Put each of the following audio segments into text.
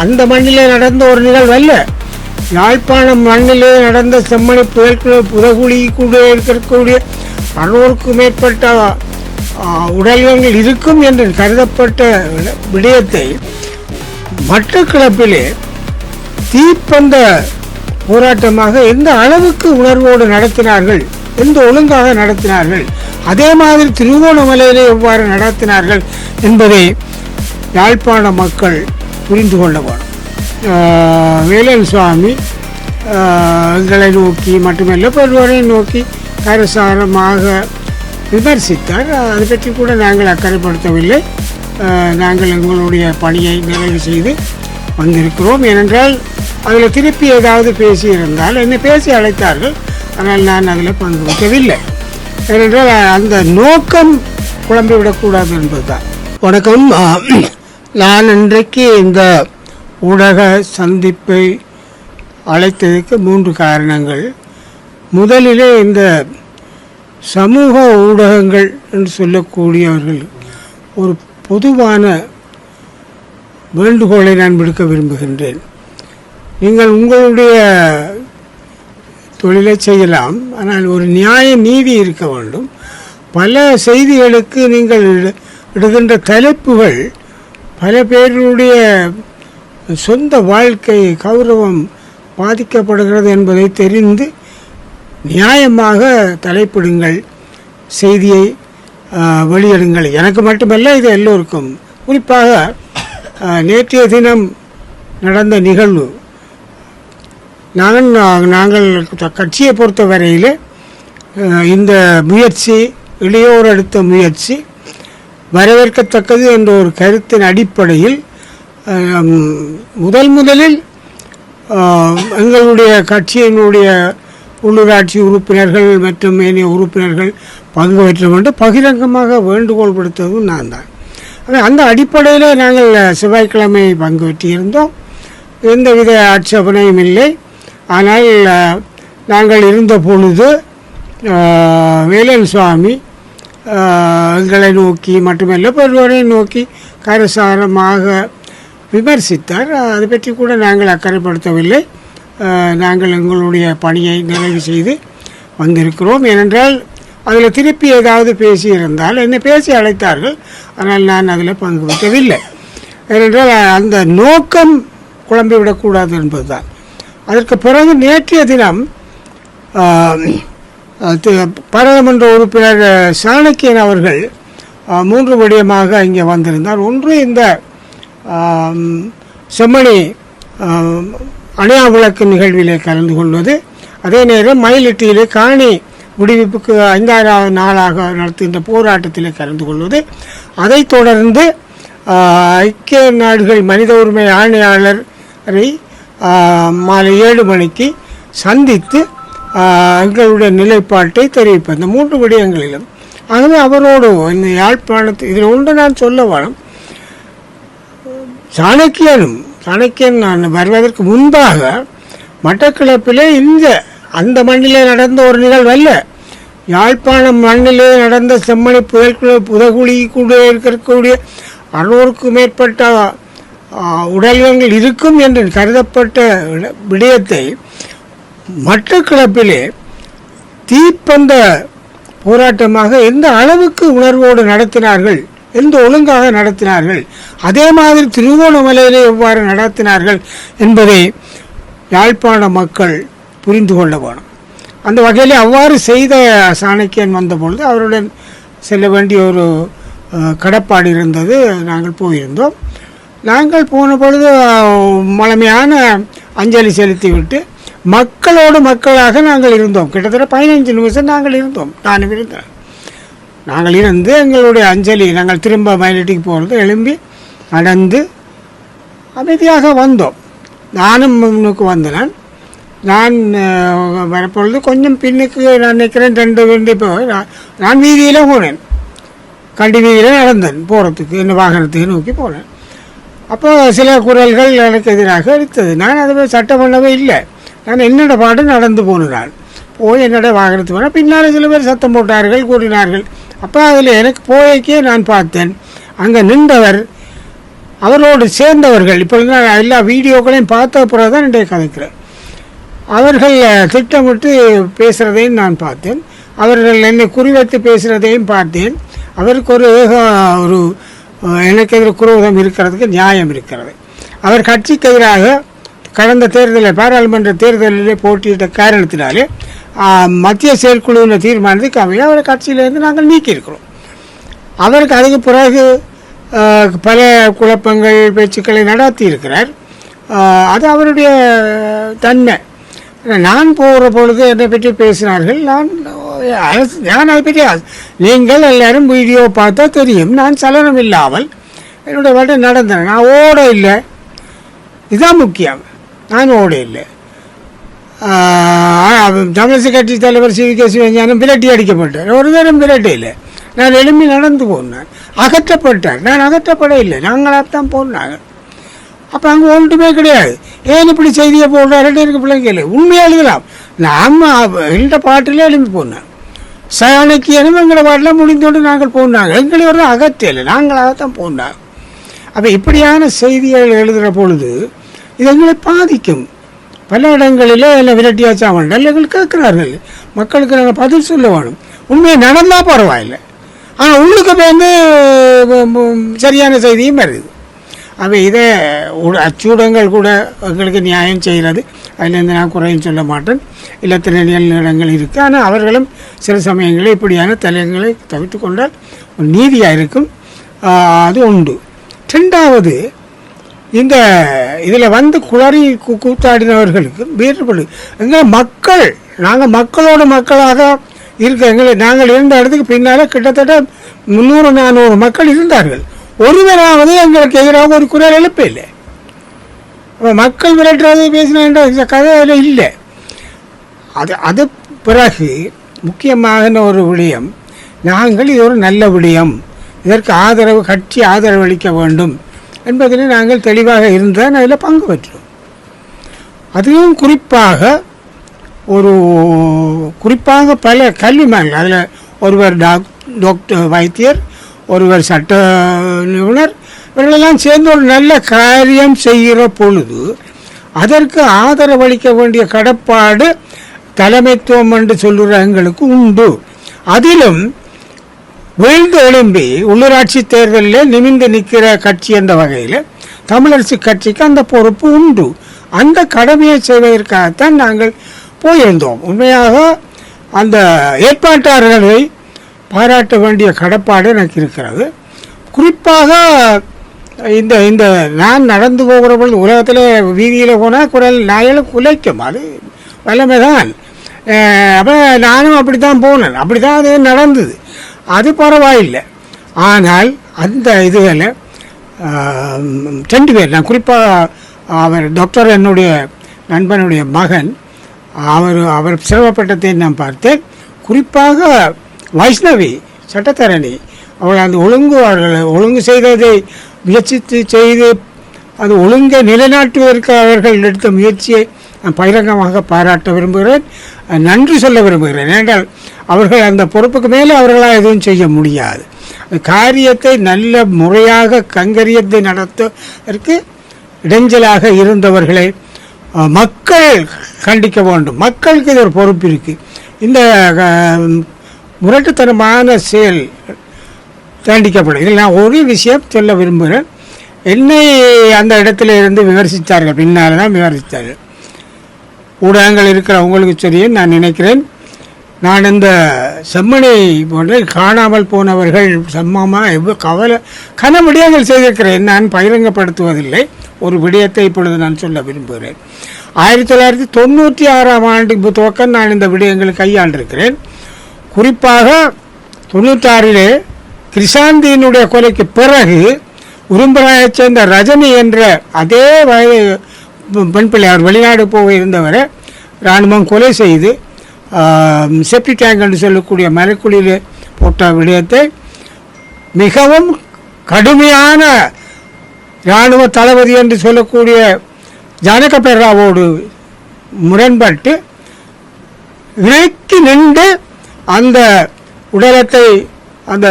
அந்த மண்ணிலே நடந்த ஒரு நிகழ்வு அல்ல யாழ்ப்பாணம் மண்ணிலே நடந்த செம்மணி புயல் புதகுழி கூட இருக்கக்கூடிய அறுநூறுக்கும் மேற்பட்ட உடல்கள் இருக்கும் என்று கருதப்பட்ட விடயத்தை மட்டக்கிழப்பிலே தீப்பந்த போராட்டமாக எந்த அளவுக்கு உணர்வோடு நடத்தினார்கள் எந்த ஒழுங்காக நடத்தினார்கள் அதே மாதிரி திருவோணமலையிலே எவ்வாறு நடத்தினார்கள் என்பதை யாழ்ப்பாண மக்கள் புரிந்து கொள்ள வேணும் வேலன் சுவாமி எங்களை நோக்கி மட்டுமல்ல பல்வேறை நோக்கி கரசாரமாக விமர்சித்தார். அதை பற்றி கூட நாங்கள் அக்கறைப்படுத்தவில்லை. நாங்கள் எங்களுடைய பணியை நிறைவு செய்து வந்திருக்கிறோம். ஏனென்றால் அதில் திருப்பி ஏதாவது பேசியிருந்தால் என்னை பேசி அழைத்தார்கள். ஆனால் நான் அதில் பங்கு வைக்கவில்லை. ஏனென்றால் அந்த நோக்கம் குழம்பிவிடக்கூடாது என்பதுதான். வணக்கம். நான் இன்றைக்கு இந்த ஊடக சந்திப்பை அழைத்ததுக்கு மூன்று காரணங்கள். முதலிலே இந்த சமூக ஊடகங்கள் என்று சொல்லக்கூடியவர்கள் ஒரு பொதுவான வேண்டுகோளை நான் விடுக்க விரும்புகின்றேன். நீங்கள் உங்களுடைய தொழிலை செய்யலாம் ஆனால் ஒரு நியாய நீதி இருக்க வேண்டும். பல செய்திகளுக்கு நீங்கள் இடுகின்ற தலைப்புகள் பல பேருடைய சொந்த வாழ்க்கை கௌரவம் பாதிக்கப்படுகிறது என்பதை தெரிந்து நியாயமாக தலைப்பிடுங்கள். செய்தியை வெளியிடுங்கள். எனக்கு மட்டுமல்ல இது எல்லோருக்கும். குறிப்பாக நேற்றைய தினம் நடந்த நிகழ்வு. நான் நாங்கள் கட்சியை பொறுத்த வரையில் இந்த முயற்சி இளையோர் எடுத்த முயற்சி வரவேற்கத்தக்கது என்ற ஒரு கருத்தின் அடிப்படையில் முதல் முதலில் எங்களுடைய கட்சியினுடைய உள்ளூராட்சி உறுப்பினர்கள் மற்றும் ஏனைய உறுப்பினர்கள் பங்கு பெற்ற வேண்டும். பகிரங்கமாக வேண்டுகோள் விடுத்ததும் நான் தான். அந்த அடிப்படையில் நாங்கள் செவ்வாய்க்கிழமை பங்கு பெற்றிருந்தோம். எந்தவித ஆட்சேபனையும் இல்லை. ஆனால் நாங்கள் இருந்த பொழுது வேலன் சுவாமி எங்களை நோக்கி மட்டுமல்ல பல்வேறை நோக்கி கரசாரமாக விமர்சித்தார். அதை பற்றி கூட நாங்கள் அக்கறைப்படுத்தவில்லை. நாங்கள் எங்களுடைய பணியை நிறைவு செய்து வந்திருக்கிறோம். ஏனென்றால் அதில் திருப்பி ஏதாவது பேசியிருந்தால் என்னை பேசி அழைத்தார்கள். ஆனால் நான் அதில் பங்கு வைக்கவில்லை ஏனென்றால் அந்த நோக்கம் குழம்பிவிடக்கூடாது என்பதுதான். அதற்கு பிறகு நேற்றைய தினம் பாராளுமன்ற உறுப்பினர் சாணக்கியன் அவர்கள் மூன்று விடயமாக இங்கே வந்திருந்தார். ஒன்று இந்த செம்மணி அணியாவிளக்கு அணையா விளக்கு நிகழ்விலே கலந்து கொள்வது. அதே நேரம் மயிலிட்டியிலே காணி விடுவிப்புக்கு ஐந்தாயிரம் நாளாக நடத்துகின்ற போராட்டத்திலே கலந்து கொள்வது. அதைத் தொடர்ந்து ஐக்கிய நாடுகள் மனித உரிமை ஆணையாளரை மாலை ஏழு மணிக்கு சந்தித்து எங்களுடைய நிலைப்பாட்டை தெரிவிப்பேன். இந்த மூன்று விடயங்களிலும். ஆகவே அவரோடு இந்த யாழ்ப்பாணத்து இதில் ஒன்று நான் சொல்ல வேணும் சாணக்கியனும் சாணக்கியன் நான் வருவதற்கு முன்பாக மட்டக்களப்பிலே இந்த அந்த மண்ணிலே நடந்த ஒரு நிகழ்வு அல்ல யாழ்ப்பாணம் மண்ணிலே நடந்த செம்மணி புயல் புதகுழி கூட இருக்கக்கூடிய அறுநூறுக்கும் மேற்பட்ட ஆ, உடல்கள் இருக்கும் என்று கருதப்பட்ட விட- விடயத்தை மட்டக்களப்பிலே தீப்பந்த போராட்டமாக எந்த அளவுக்கு உணர்வோடு நடத்தினார்கள் எந்த ஒழுங்காக நடத்தினார்கள் அதே மாதிரி திருவோணமலையிலே எவ்வாறு நடத்தினார்கள் என்பதை யாழ்ப்பாண மக்கள் புரிந்து கொள்ள வேணும். அந்த வகையில் அவ்வாறு செய்த சாணக்கியன் வந்தபொழுது அவருடன் செல்ல வேண்டிய ஒரு கடப்பாடு இருந்தது. நாங்கள் போயிருந்தோம். நாங்கள் போன பொழுது மழமையான அஞ்சலி செலுத்திவிட்டு மக்களோடு மக்களாக நாங்கள் இருந்தோம். கிட்டத்தட்ட பதினைஞ்சு நிமிஷம் நாங்கள் இருந்தோம். நானும் இருந்தேன் நாங்கள் இருந்து எங்களுடைய அஞ்சலி நாங்கள் திரும்ப மயிலட்டிக்கு போகிறது எழும்பி நடந்து அமைதியாக வந்தோம். நானும் முன்னுக்கு வந்தேன். நான் வரப்பொழுது கொஞ்சம் பின்னுக்கு நான் நிற்கிறேன். ரெண்டு வண்டி போய் நான் வீதியில் போனேன். கண்டி வீதியில் நடந்தேன். போகிறதுக்கு என்ன வாகனத்துக்கு நோக்கி போனேன். அப்போ சில குரல்கள் எனக்கு எதிராக எடுத்தது நான் அதை சட்டம் பண்ணவே இல்லை. நான் என்னோட பாட்டு நடந்து போனேன் போய் என்னோட வாகனத்து போனேன் பின்னால் சில பேர் சத்தம் போட்டார்கள் கூறினார்கள். அப்போ அதில் எனக்கு போய்க்கே நான் பார்த்தேன். அங்கே நின்றவர் அவரோடு சேர்ந்தவர்கள். இப்போ நான் எல்லா வீடியோக்களையும் பார்த்த பிறகு தான் என்னுடைய கதைக்கிறேன் அவர்கள் திட்டமிட்டு பேசுகிறதையும் நான் பார்த்தேன். அவர்கள் என்னை குறிவைத்து பேசுகிறதையும் பார்த்தேன். அவருக்கு ஒரு ஒரு எனக்கு எதிர குரோதம் இருக்கிறதுக்கு நியாயம் இருக்கிறது. அவர் கட்சிக்கு எதிராக கடந்த தேர்தலில் பாராளுமன்ற தேர்தலிலே போட்டியிட்ட காரணத்தினாலே மத்திய செயற்குழுவின் தீர்மானத்துக்கு அவைய அவரை கட்சியிலேருந்து நாங்கள் நீக்கியிருக்கிறோம். அவருக்கு அதுக்கு பிறகு பல குழப்பங்கள் பேச்சுக்களை நடத்தி இருக்கிறார் அது அவருடைய தன்மை. நான் போகிற பொழுது என்னை பற்றி பேசினார்கள். நான் அரசு- நான் அதை பற்றி நீங்கள் எல்லாரும் வீடியோ பார்த்தா தெரியும். நான் சலனம் இல்லாமல் என்னுடைய வாட்டை நடந்தேன். நான் ஓட இல்லை. இதுதான் முக்கியம். நான் ஓட இல்லை. தமிழிசை கட்சி தலைவர் சி கே சிவஞானம் விரட்டி அடிக்கப்பட்டார் ஒரு நேரம் விரட்டி இல்லை. நான் எழும்பி நடந்து போனேன் அகற்றப்பட்டார். நான் அகற்றப்பட இல்லை. நாங்களாகத்தான் போனாங்க. அப்போ அங்கே ஒன்றுமே கிடையாது. ஏன் இப்படி செய்தியை போடுறாருன்னு எனக்கு பிள்ளைங்க இல்லை. உண்மையாக எழுதலாம் நாம் எந்த பாட்டிலே எழும்பி போனேன் சாணக்கியனும் எங்களை பாட்டில் முடிந்தோடு நாங்கள் போனாங்க. எங்களை ஒரு அகற்றலை நாங்களாகத்தான் போனாங்க. அப்போ இப்படியான செய்திகள் எழுதுகிற பொழுது இது எங்களை பாதிக்கும். பல இடங்களில் என்ன விரட்டியாச்சா வேண்டாம் எங்களுக்கு கேட்குறார்கள். மக்களுக்கு நாங்கள் பதில் சொல்ல வேணும். உண்மையை நடந்தால் பரவாயில்லை. ஆனால் உள்ளுக்கு வந்து சரியான செய்தியும் வருது. அப்போ இதை அச்சூடங்கள் கூட எங்களுக்கு நியாயம் செய்கிறது அதிலேருந்து நான் குறையும் சொல்ல மாட்டேன். இல்லத்தின இடங்கள் இருக்குது ஆனால் அவர்களும் சில சமயங்களில் இப்படியான தலையங்களை தவிர்த்து கொண்டால் நீதியாக இருக்கும். அது உண்டு. ரெண்டாவது இந்த இதில் வந்து குளறி கூத்தாடினவர்களுக்கு வேறுபடு எங்கள் மக்கள் நாங்கள் மக்களோட மக்களாக இருக்க எங்களை நாங்கள் இருந்த இடத்துக்கு பின்னால் கிட்டத்தட்ட முந்நூறு நானூறு மக்கள் இருந்தார்கள். ஒருவராவது எங்களுக்கு எதிராக ஒரு குரல் எழுப்ப இல்லை. மக்கள் விரட்டுறது பேசின இந்த கதையில் இல்லை. அது அது பிறகு முக்கியமான ஒரு விடயம்? நாங்கள் இது ஒரு நல்ல விடயம். இதற்கு ஆதரவு கட்சி ஆதரவு அளிக்க வேண்டும். என்பதில் நாங்கள் தெளிவாக இருந்தால் அதில் பங்கு பெற்றோம். அதுவும் குறிப்பாக ஒரு குறிப்பாக பல கல்விமான்கள் அதில் ஒருவர் டாக் டாக்டர் வைத்தியர் ஒருவர் சட்ட நிபுணர் இவர்களெல்லாம் சேர்ந்து ஒரு நல்ல காரியம் செய்கிற பொழுது அதற்கு ஆதரவளிக்க வேண்டிய கடப்பாடு தலைமைத்துவம் என்று சொல்கிற எங்களுக்கு உண்டு. அதிலும் வீழ்ந்து எழும்பி உள்ளூராட்சி தேர்தலில் நிமிந்து நிற்கிற கட்சி என்ற வகையில் தமிழரசு கட்சிக்கு அந்த பொறுப்பு உண்டு. அந்த கடமையை செய்வதற்காகத்தான் நாங்கள் போயிருந்தோம். உண்மையாக அந்த ஏற்பாட்டாளர்களை பாராட்ட வேண்டிய கடப்பாடு எனக்கு இருக்கிறது. குறிப்பாக இந்த இந்த நான் நடந்து போகிற பொழுது உலகத்தில் வீதியில் போனால் குரல் நாயலும் குலைக்கும் அது வல்லமை தான் அப்போ நானும் அப்படி தான் போனேன். அப்படி தான் அது நடந்தது. அது பரவாயில்லை. ஆனால் அந்த இதுகளில் ரெண்டு பேர் நான் குறிப்பாக அவர் டாக்டர் என்னுடைய நண்பனுடைய மகன் அவர் அவர் சிரமப்பட்டதை நான் பார்த்தேன். குறிப்பாக வைஷ்ணவி சட்டத்தரணி அவள் அந்த ஒழுங்கு அவர்களை ஒழுங்கு செய்ததை முயற்சித்து செய்து அது ஒழுங்கை நிலைநாட்டுவதற்கு அவர்கள் எடுத்த முயற்சியை நான் பகிரங்கமாக பாராட்ட விரும்புகிறேன். நன்றி சொல்ல விரும்புகிறேன். ஏனென்றால் அவர்கள் அந்த பொறுப்புக்கு மேலே அவர்களால் எதுவும் செய்ய முடியாது. காரியத்தை நல்ல முறையாக கங்கரியத்தை நடத்துவதற்கு இடைஞ்சலாக இருந்தவர்களை மக்கள் கண்டிக்க வேண்டும். மக்களுக்கு இது ஒரு பொறுப்பு இருக்குது இந்த முரட்டுத்தனமான செயல் தண்டிக்கப்படும். இதில் நான் ஒரு விஷயம் சொல்ல விரும்புகிறேன். என்னை அந்த இடத்துல இருந்து விமர்சித்தார்கள். பின்னால் தான் விமர்சித்தார்கள். ஊடகங்கள் இருக்கிற உங்களுக்கு தெரியும் நான் நினைக்கிறேன். நான் இந்த செம்மணி போன்ற காணாமல் போனவர்கள் சம்மமாக எவ்வளோ கவலை கன விடயங்கள் செய்திருக்கிறேன் நான் பகிரங்கப்படுத்துவதில்லை. ஒரு விடயத்தை இப்பொழுது நான் சொல்ல விரும்புகிறேன். ஆயிரத்தி தொள்ளாயிரத்தி தொண்ணூற்றி ஆறாம் ஆண்டு துவக்கம் நான் இந்த விடயங்களை கையாண்டிருக்கிறேன். குறிப்பாக தொண்ணூற்றாறிலே கிருஷாந்தியினுடைய கொலைக்கு பிறகு உரும்பராயைச் சேர்ந்த ரஜினி என்ற அதே வயது பெண் பிள்ளை அவர் வெளிநாடு போக இருந்தவரை இராணுவம் கொலை செய்து செப்டி டேங்க் என்று சொல்லக்கூடிய மலைக்குழியில் போட்ட விடயத்தை மிகவும் கடுமையான இராணுவ தளபதி என்று சொல்லக்கூடிய ஜானக பெர்ராவோடு முரண்பட்டு இணைக்கு நின்று அந்த உடலத்தை அந்த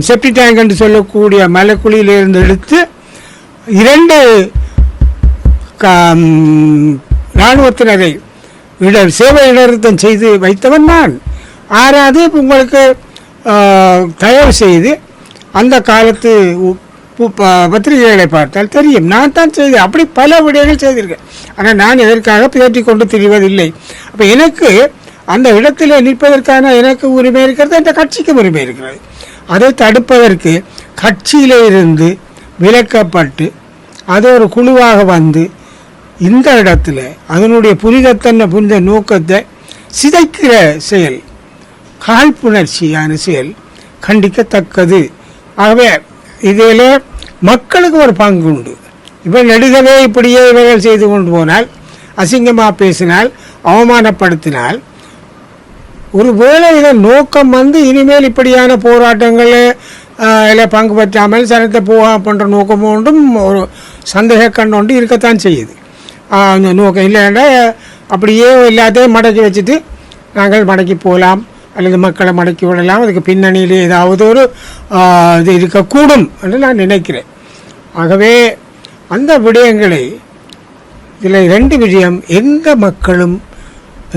செப்டி டேங்க் என்று சொல்லக்கூடிய மலைக்குழியிலிருந்து எடுத்து இரண்டு க- இராணுவத்தினரை இடர் சேவை இடர்த்தம் செய்து வைத்தவன் நான். ஆறாவது உங்களுக்கு தயவு செய்து அந்த காலத்து உ- பு- ப- பத்திரிகைகளை பார்த்தால் தெரியும். நான் தான் செய்து அப்படி பல விடயங்கள் செய்திருக்கேன். ஆனால் நான் எதற்காக பேட்டி கொண்டு திரிவதில்லை? அப்போ எனக்கு அந்த இடத்திலே நிற்பதற்கான எனக்கு உரிமை இருக்கிறது அந்த கட்சிக்கும் உரிமை இருக்கிறது. அதை தடுப்பதற்கு கட்சியிலிருந்து விலக்கப்பட்டு அது ஒரு குழுவாக வந்து இந்த இடத்துல அதனுடைய புனிதத்தன்மை புனித நோக்கத்தை சிதைக்கிற செயல் காழ்ப்புணர்ச்சியான செயல் கண்டிக்கத்தக்கது. ஆகவே இதில் மக்களுக்கு ஒரு பங்கு உண்டு. இவன் நெடுகவே இப்படியே இவர்கள் செய்து கொண்டு போனால் அசிங்கமாக பேசினால் அவமானப்படுத்தினால் ஒருவேளை இதன் நோக்கம் வந்து இனிமேல் இப்படியான போராட்டங்களில் இதில் பங்கு பற்றாமல் சனத்தை போக பண்ணுற நோக்கம் ஒன்றும் ஒரு சந்தேக கண் ஒன்று இருக்கத்தான் செய்யுது. நோக்கம் இல்லைன்னா அப்படியே எல்லாத்தையும் மடக்கி வச்சுட்டு நாங்கள் மடக்கி போகலாம். அல்லது மக்களை மடக்கி விடலாம். அதுக்கு பின்னணியில் ஏதாவது ஒரு இது இருக்கக்கூடும் என்று நான் நினைக்கிறேன். ஆகவே அந்த விடயங்களை இதில் ரெண்டு விஷயம் எந்த மக்களும்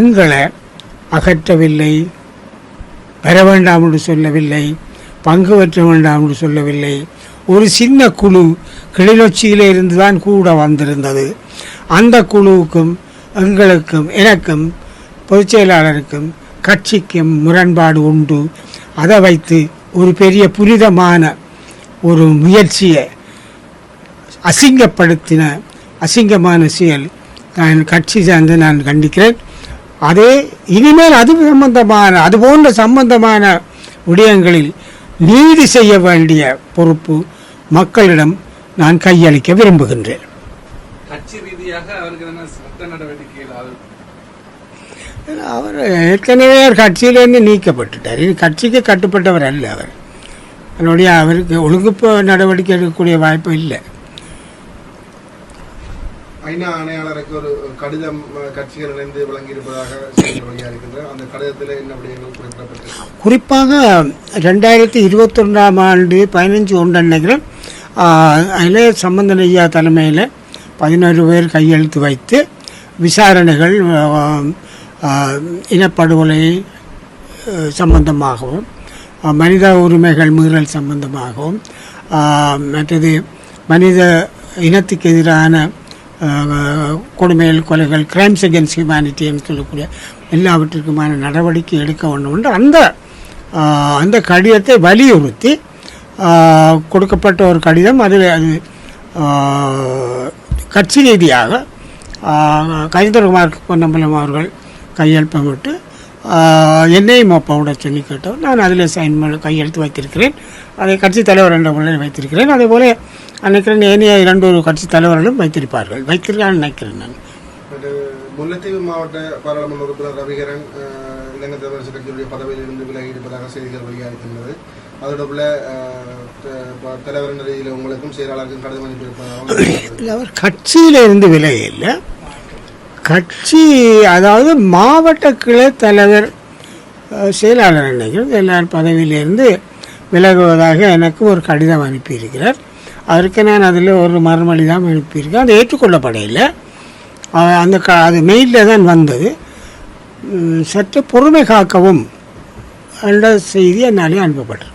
எங்களை அகற்றவில்லை பெற வேண்டாம் என்று சொல்லவில்லை பங்கு பெற்ற வேண்டாம் என்று சொல்லவில்லை ஒரு சின்ன குழு கிளிநொச்சியிலே இருந்து தான் கூட வந்திருந்தது. அந்த குழுவுக்கும் எங்களுக்கும் எனக்கும் பொதுச் செயலாளருக்கும் கட்சிக்கும் முரண்பாடு உண்டு. அதை வைத்து ஒரு பெரிய புனிதமான ஒரு முயற்சியை அசிங்கப்படுத்தின அசிங்கமான செயல் நான் கட்சி சார்ந்து நான் கண்டிக்கிறேன். அதே இனிமேல் அது சம்பந்தமான அது போன்ற சம்பந்தமான விடயங்களில் நீதி செய்ய வேண்டிய பொறுப்பு மக்களிடம் நான் கையளிக்க விரும்புகின்றேன். அவர் ஏற்கனவே கட்சியிலேருந்து நீக்கப்பட்டுட்டார். இது கட்சிக்கு கட்டுப்பட்டவர் அல்ல அவர். அதனுடைய அவருக்கு ஒழுங்குப்பு நடவடிக்கை எடுக்கக்கூடிய வாய்ப்பு இல்லை. ஐநா ஆணையாளருக்கு ஒரு கடிதம் கட்சிகள் இணைந்து வழங்கியிருப்பதாக செய்திகள் அந்த கடிதத்தில் என்ன விடயங்கள் குறிப்பிடப்பட்டிருக்கு? குறிப்பாக ரெண்டாயிரத்தி இருபத்தொன்றாம் ஆண்டு பதினஞ்சு ஒன்று நினைக்கிறேன் இளைய சம்பந்தன் ஐயா தலைமையில் பதினோரு பேர் கையெழுத்து வைத்து விசாரணைகள் இனப்படுகொலை சம்பந்தமாகவும் மனித உரிமைகள் மீறல் சம்பந்தமாகவும் மற்றது மனித இனத்துக்கு எதிரான கொடுமைகள் கொலைகள் கிரைம்ஸ் அகேன்ஸ்ட் ஹியூமனிட்டின்னு சொல்லக்கூடிய எல்லாவற்றிற்குமான நடவடிக்கை எடுக்க வேண்டும் என்று அந்த அந்த கடிதத்தை வலியுறுத்தி கொடுக்கப்பட்ட ஒரு கடிதம் அதில் அது கட்சி ரீதியாக கஜேந்திரகுமார் பொன்னம்பலம் அவர்கள் கையெழுப்பமிட்டு ஆஹ், என்னையும் அப்பாவோட சொல்லி கேட்டோம் நான் அதில் சைன் கையெழுத்து வைத்திருக்கிறேன் அதை கட்சி தலைவர் என்ற முறையில் வைத்திருக்கிறேன் அதே போல நினைக்கிறேன் ஏனைய இரண்டு ஒரு கட்சி தலைவர்களும் வைத்திருப்பார்கள். வைத்திருக்கான்னு நினைக்கிறேன் நான். முல்லைத்தீவு மாவட்ட பாராளுமன்ற உறுப்பினர் ரவிகரன் இலங்கை தமிழரசு கட்சியுடைய பதவியில் இருந்து விலகி இருப்பதாக செய்திகள் வெளியாக இருக்கின்றது அதோட தலைவர் நிலையில் உங்களுக்கும் செயலாளருக்கும் கடிதம் அனுப்பியிருப்பதாக இல்லை அவர் கட்சியில் இருந்து விலகல கட்சி அதாவது மாவட்ட கிளை தலைவர் செயலாளர் நினைக்கிறேன் செயலாளர் பதவியிலிருந்து விலகுவதாக எனக்கு ஒரு கடிதம் அனுப்பியிருக்கிறார். அதற்கு நான் அதில் ஒரு மறுமொழி தான் எழுப்பியிருக்கேன். அது ஏற்றுக்கொள்ளப்படையில் அந்த க அது மெயிலில் தான் வந்தது. சற்று பொறுமை காக்கவும் என்ற செய்தி என்னாலே அனுப்பப்பட்டது.